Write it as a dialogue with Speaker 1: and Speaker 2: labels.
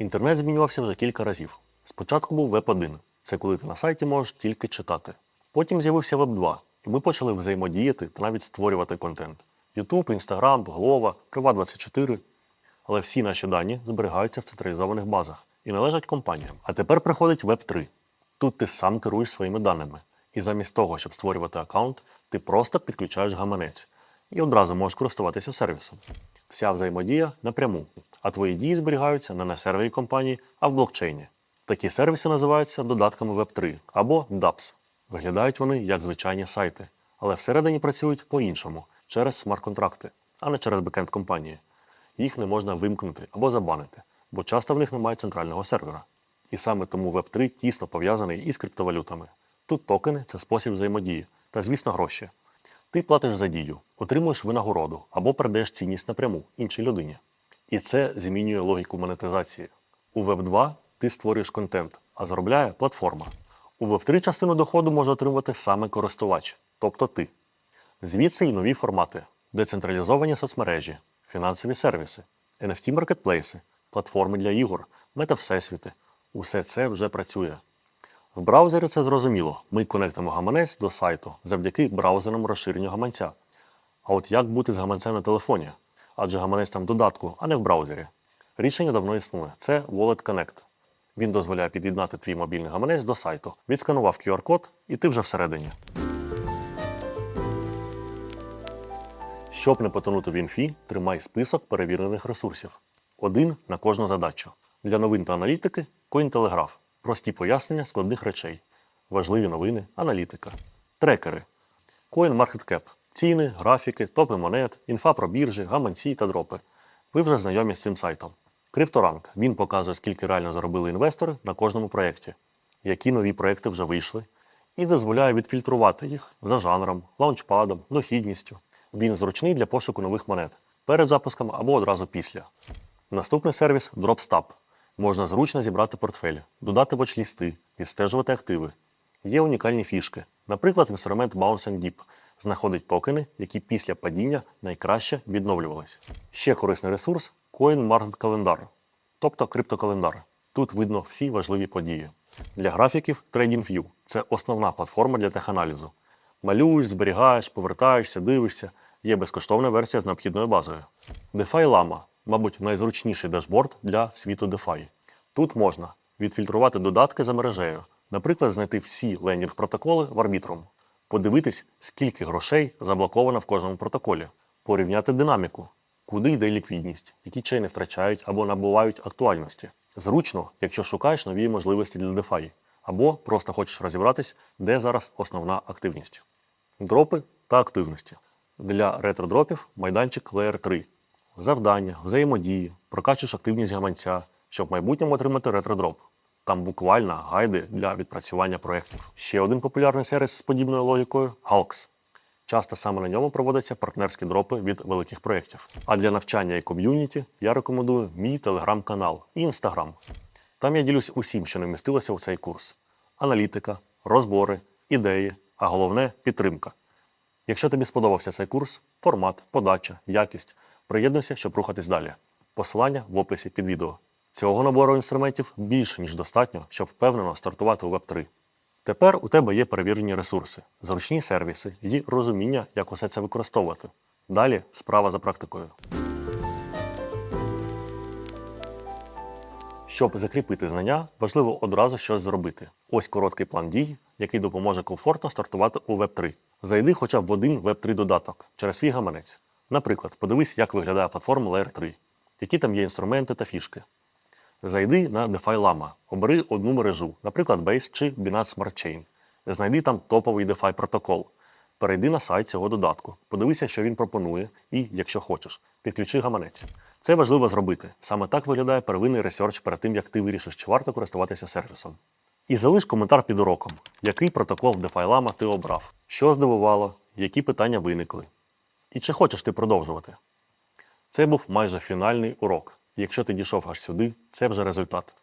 Speaker 1: Інтернет змінювався вже кілька разів. Спочатку був веб 1 це коли ти на сайті можеш тільки читати. Потім з'явився веб 2 і ми почали взаємодіяти та навіть створювати контент. YouTube, Instagram, Glova, Privat24. Але всі наші дані зберігаються в централізованих базах і належать компаніям. А тепер приходить веб 3 Тут ти сам керуєш своїми даними. І замість того, щоб створювати аккаунт, ти просто підключаєш гаманець і одразу можеш користуватися сервісом. Вся взаємодія напряму, а твої дії зберігаються не на сервері компанії, а в блокчейні. Такі сервіси називаються додатками Web3 або DApps. Виглядають вони як звичайні сайти, але всередині працюють по-іншому через смарт-контракти, а не через бекенд компанії. Їх не можна вимкнути або забанити, бо часто в них немає центрального сервера. І саме тому Web3 тісно пов'язаний із криптовалютами. Тут токени це спосіб взаємодії та, звісно, гроші. Ти платиш за дію, отримуєш винагороду або передаєш цінність напряму іншій людині. І це змінює логіку монетизації. У Web 2 ти створюєш контент, а заробляє платформа. У Web 3 частину доходу може отримати саме користувач, тобто ти. Звідси й нові формати: децентралізовані соцмережі, фінансові сервіси, NFT маркетплейси, платформи для ігор, метавсесвіти. Усе це вже працює. В браузері це зрозуміло. Ми конектимо гаманець до сайту завдяки браузерному розширенню гаманця. А от як бути з гаманцем на телефоні? Адже гаманець там в додатку, а не в браузері. Рішення давно існує. Це Wallet Connect. Він дозволяє під'єднати твій мобільний гаманець до сайту. Відсканував QR-код, і ти вже всередині. Щоб не потонути в інфі, тримай список перевірених ресурсів. Один на кожну задачу. Для новин та аналітики Cointelegraph. Прості пояснення складних речей. Важливі новини, аналітика. Трекери. CoinMarketCap. Ціни, графіки, топи монет, інфа про біржі, гаманці та дропи. Ви вже знайомі з цим сайтом. CryptoRank. Він показує, скільки реально заробили інвестори на кожному проєкті, які нові проєкти вже вийшли, і дозволяє відфільтрувати їх за жанром, лаунчпадом, дохідністю. Він зручний для пошуку нових монет перед запуском або одразу після. Наступний сервіс DropStab. Можна зручно зібрати портфель, додати вочлісти, відстежувати активи. Є унікальні фішки. Наприклад, інструмент Bounce and Deep знаходить токени, які після падіння найкраще відновлювались. Ще корисний ресурс CoinMarketCalendar, тобто криптокалендар. Тут видно всі важливі події. Для графіків TradingView – це основна платформа для теханалізу. Малюєш, зберігаєш, повертаєшся, дивишся. Є безкоштовна версія з необхідною базою. DeFi Lama – мабуть, найзручніший дашборд для світу DeFi. Тут можна відфільтрувати додатки за мережею, наприклад, знайти всі лендінг протоколи в Arbitrum, подивитись, скільки грошей заблоковано в кожному протоколі, порівняти динаміку, куди йде ліквідність, які чейни втрачають або набувають актуальності. Зручно, якщо шукаєш нові можливості для DeFi, або просто хочеш розібратись, де зараз основна активність. Дропи та активності. Для ретродропів майданчик Layer 3. Завдання, взаємодії, прокачуєш активність гаманця, щоб в майбутньому отримати ретродроп. Там буквально гайди для відпрацювання проєктів. Ще один популярний сервіс з подібною логікою Halks. Часто саме на ньому проводяться партнерські дропи від великих проєктів. А для навчання і ком'юніті я рекомендую мій телеграм-канал і інстаграм. Там я ділюсь усім, що не вмістилося у цей курс: аналітика, розбори, ідеї, а головне підтримка. Якщо тобі сподобався цей курс, формат, подача, якість, приєднуйся, щоб рухатись далі. Посилання в описі під відео. Цього набору інструментів більше, ніж достатньо, щоб впевнено стартувати у Web3. Тепер у тебе є перевірені ресурси, зручні сервіси і розуміння, як усе це використовувати. Далі справа за практикою. Щоб закріпити знання, важливо одразу щось зробити. Ось короткий план дій, який допоможе комфортно стартувати у Web3. Зайди хоча б в один Web3 додаток через свій гаманець. Наприклад, подивись, як виглядає платформа Layer 3, які там є інструменти та фішки. Зайди на DeFi Lama, обери одну мережу, наприклад, Base чи Binance Smart Chain. Знайди там топовий DeFi протокол. Перейди на сайт цього додатку, подивися, що він пропонує, і, якщо хочеш, підключи гаманець. Це важливо зробити. Саме так виглядає первинний ресерч перед тим, як ти вирішиш, чи варто користуватися сервісом. І залиш коментар під уроком, який протокол в DeFi Lama ти обрав, що здивувало, які питання виникли. І чи хочеш ти продовжувати? Це був майже фінальний урок. Якщо ти дійшов аж сюди, це вже результат.